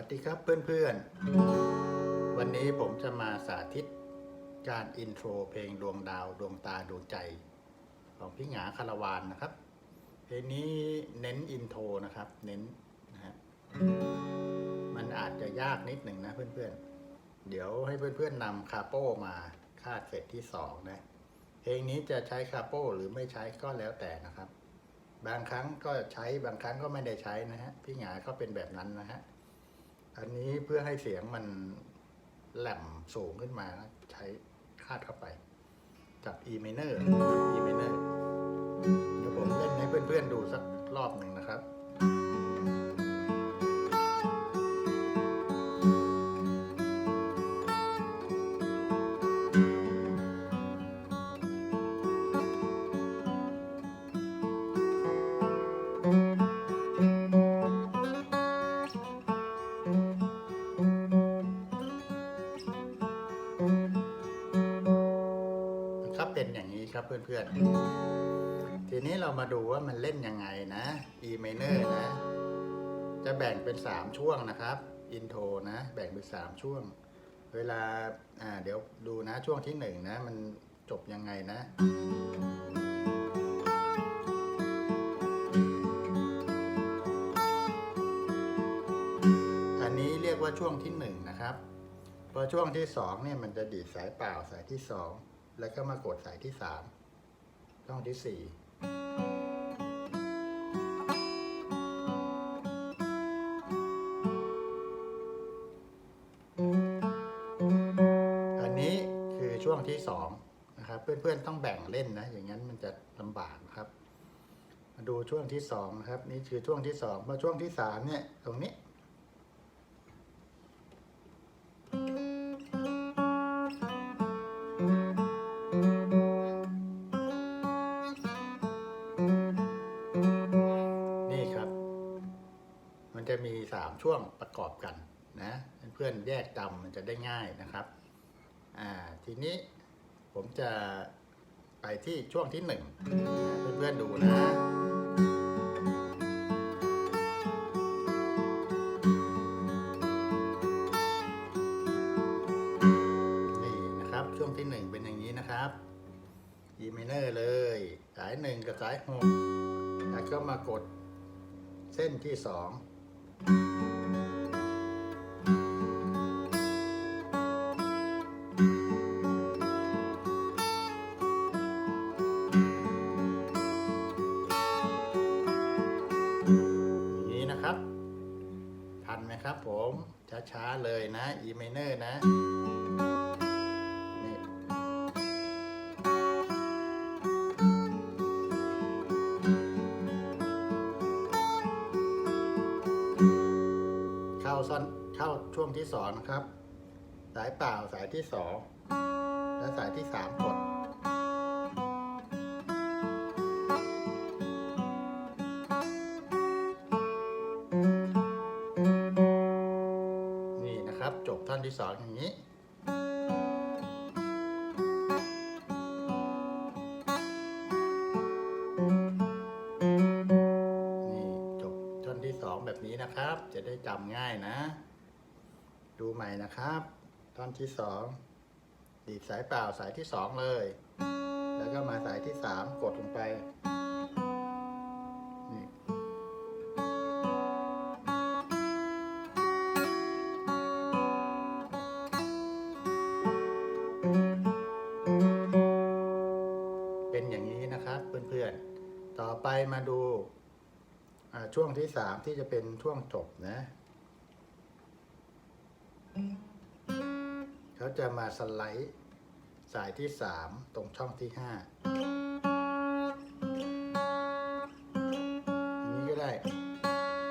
วัสดีครับเพื่อนๆ วันนี้ผมจะมาสาธิตการอินโทรเพลงดวงดาวดวงตาดวงใจ ของพี่หงาคารวานนะครับ เพลงนี้เน้นอินโทรนะครับ เน้นนะฮะมันอาจจะยากนิดหนึ่งนะเพื่อนๆ เดี๋ยวให้เพื่อนๆนำคาโป้มาคาดเฟสที่สองนะ เพลงนี้จะใช้คาโป้หรือไม่ใช้ก็แล้วแต่นะครับ บางครั้งก็ใช้บางครั้งก็ไม่ได้ใช้นะฮะพี่หงาก็เป็นแบบนั้นนะฮะ อันนี้เพื่อให้เสียงมันแหลมสูงขึ้นมานะใช้คาดเข้าไป จาก E minor E minor เดี๋ยวผมเล่นให้เพื่อนๆดูสักรอบหนึ่งนะครับ อน ทีนี้เรามาดูว่ามันเล่นยังไงนะ E minor นะ จะแบ่งเป็น 3 ช่วงนะครับ อินโทรนะ แบ่งเป็น 3 ช่วง เวลา อ่า เดี๋ยวดูนะช่วงที่ 1 นะ มันจบยังไงนะอันนี้เรียกว่าช่วงที่1นะครับ พอช่วงที่2เนี่ยมันจะดีดสายเปล่าสายที่ 2 แล้วก็มากดสายที่ 3 ช่องที่4อันนี้คือช่วงที่2นะครับ เพื่อนๆต้องแบ่งเล่นนะ อย่างนั้นมันจะลำบากครับ มาดูช่วงที่2นะครับ นี่คือช่วงที่2พอช่วงที่3เนี่ย ตรงนี้ จะมี 3 ช่วงประกอบกันนะเพื่อนแยกจำมันจะได้ง่ายนะครับอ่าทีนี้ผมจะไปที่ช่วงที่1นึ่งเพื่อนๆดูนะนี่นะครับช่วงที่ 1 เป็นอย่างนี้นะครับ E minor เลย สาย 1 กับสาย 6 แล้วก็มากดเส้นที่ 2 ทันไหมครับผม ช้า ๆ เลยนะ E minor นะ ช่วงที่สองนะครับ สายเปล่าสายที่สองและสายที่สามกดนี่นะครับ จบท่อนที่สองอย่างนี้ ดูใหม่นะครับ ท่อนที่สองดีดสายเปล่าสายที่สองเลย แล้วก็มาสายที่สามกดลงไปเป็นอย่างนี้นะครับเพื่อนๆ ต่อไปมาดูช่วงที่สามที่จะเป็นช่วงจบนะ จะมาสไลด์สายที่สามตรงช่องที่ห้านี้ก็ได้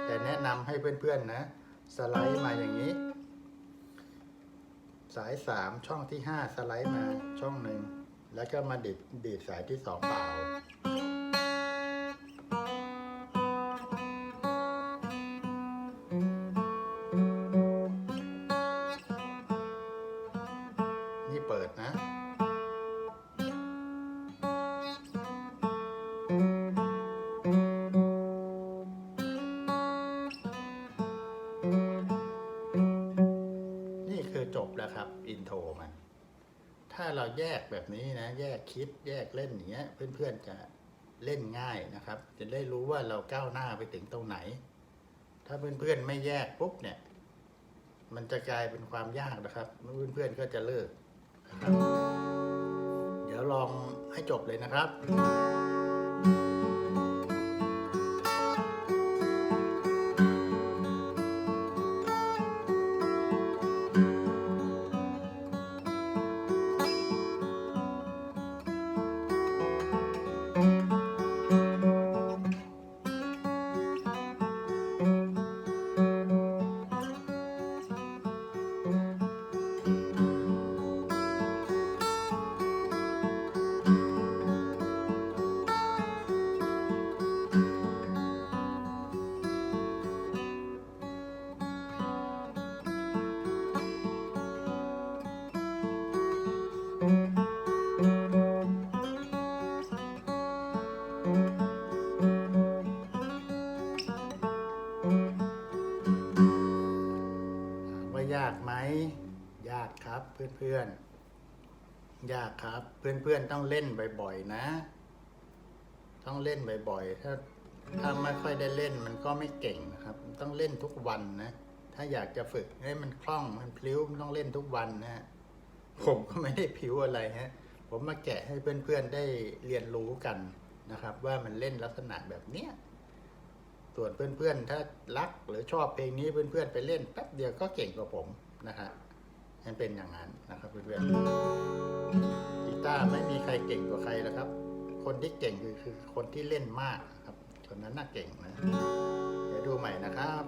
แต่แนะนำให้เพื่อนๆนะ สไลด์มาอย่างนี้ สายสามช่องที่ห้าสไลด์มาช่องหนึ่ง แล้วก็มาดีดดีดสายที่สองเปล่า จบแล้วครับอินโทรมัน ถ้าเราแยกแบบนี้นะ แยกคิดแยกเล่นอย่างเงี้ย เพื่อนๆจะเล่นง่ายนะครับ จะได้รู้ว่าเราก้าวหน้าไปถึงตรงไหน ถ้าเพื่อนๆไม่แยกปุ๊บเนี่ย มันจะกลายเป็นความยากนะครับเพื่อนๆก็จะเลิก เดี๋ยวลองให้จบเลยนะครับากครับเพื่อนๆ ยากครับ เพื่อนๆต้องเล่นบ่อยๆนะ ต้องเล่นบ่อยๆ ถ้าถ้าไม่ค่อยได้เล่นมันก็ไม่เก่งนะครับ ต้องเล่นทุกวันนะ ถ้าอยากจะฝึกให้มันคล่องมันพลิ้วมันต้องเล่นทุกวันนะฮะผมก็ไม่ได้ผิวอะไรฮะ ผมมาแกะให้เพื่อนๆได้เรียนรู้กันนะครับ ว่ามันเล่นลักษณะแบบเนี้ยส่วนเพื่อนๆ ถ้ารักหรือชอบเพลงนี้เพื่อนๆ ไปเล่นแป๊บเดียวก็เก่งกว่าผมนะฮะ มันเป็นอย่างนั้นนะครับเพื่อนๆกีตาร์ไม่มีใครเก่งกว่าใครแล้วครับ คนที่เก่งคือคือคนที่เล่นมากครับคนนั้นน่าเก่งนะ เดี๋ยวดูใหม่นะครับ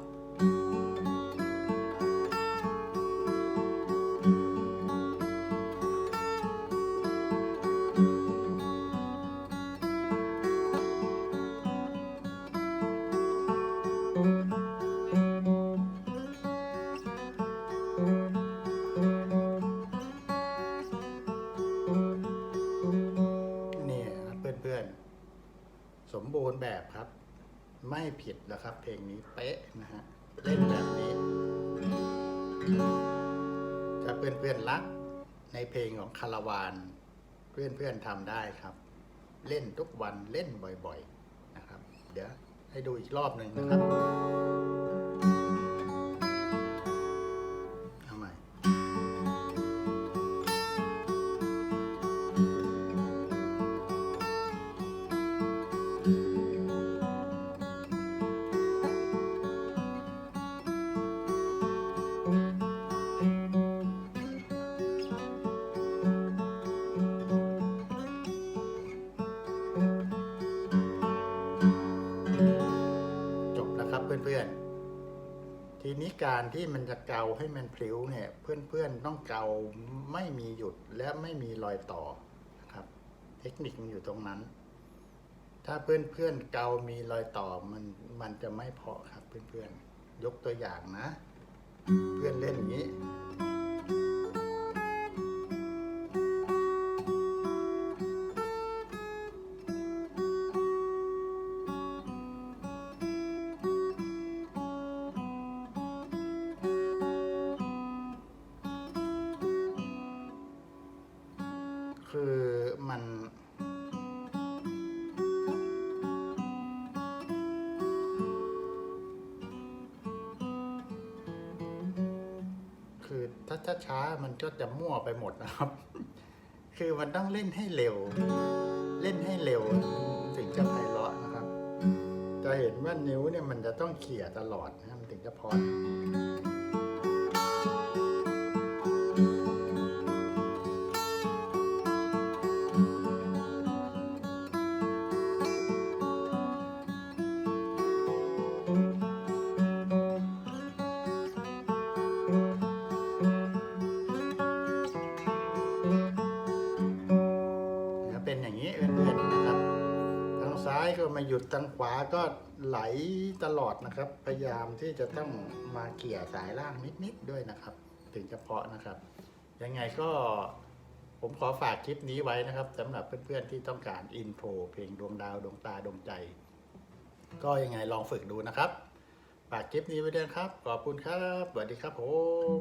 ไม่ผิดแล้วครับ เพลงนี้เป๊ะนะฮะเล่นแบบนี้ถ้าเพื่อนๆรักในเพลงของคาราวาน เพื่อนๆทำได้ครับ เล่นทุกวันเล่นบ่อยๆนะครับ เดี๋ยวให้ดูอีกรอบหนึ่งนะครับ เพื่อนๆ ทีนี้การที่มันจะเกาให้มันพลิ้วเนี่ย เพื่อนๆต้องเกาไม่มีหยุดและไม่มีรอยต่อนะครับ เทคนิคมันอยู่ตรงนั้น ถ้าเพื่อนๆเกามีรอยต่อมันมันจะไม่เพาะครับเพื่อนๆยกตัวอย่างนะ เพื่อนเล่นอย่างนี้ คือมันคือถ้าช้าๆมันก็จะมั่วไปหมดนะครับ คือมันต้องเล่นให้เร็ว เล่นให้เร็ว ถึงจะไพเราะนะครับ จะเห็นว่านิ้วเนี่ยมันจะต้องเขี่ยตลอดนะมันถึงจะพอ มาหยุดทางขวาก็ไหลตลอดนะครับ พยายามที่จะต้องมาเกี่ยสายล่างนิดๆด้วยนะครับ ถึงจะเพาะนะครับ ยังไงก็ผมขอฝากคลิปนี้ไว้นะครับสำหรับเพื่อนๆที่ต้องการอินโทรเพลงดวงดาวดวงตาดวงใจ ก็ยังไงลองฝึกดูนะครับฝากคลิปนี้ไว้ด้วยครับ ขอบคุณครับ สวัสดีครับผม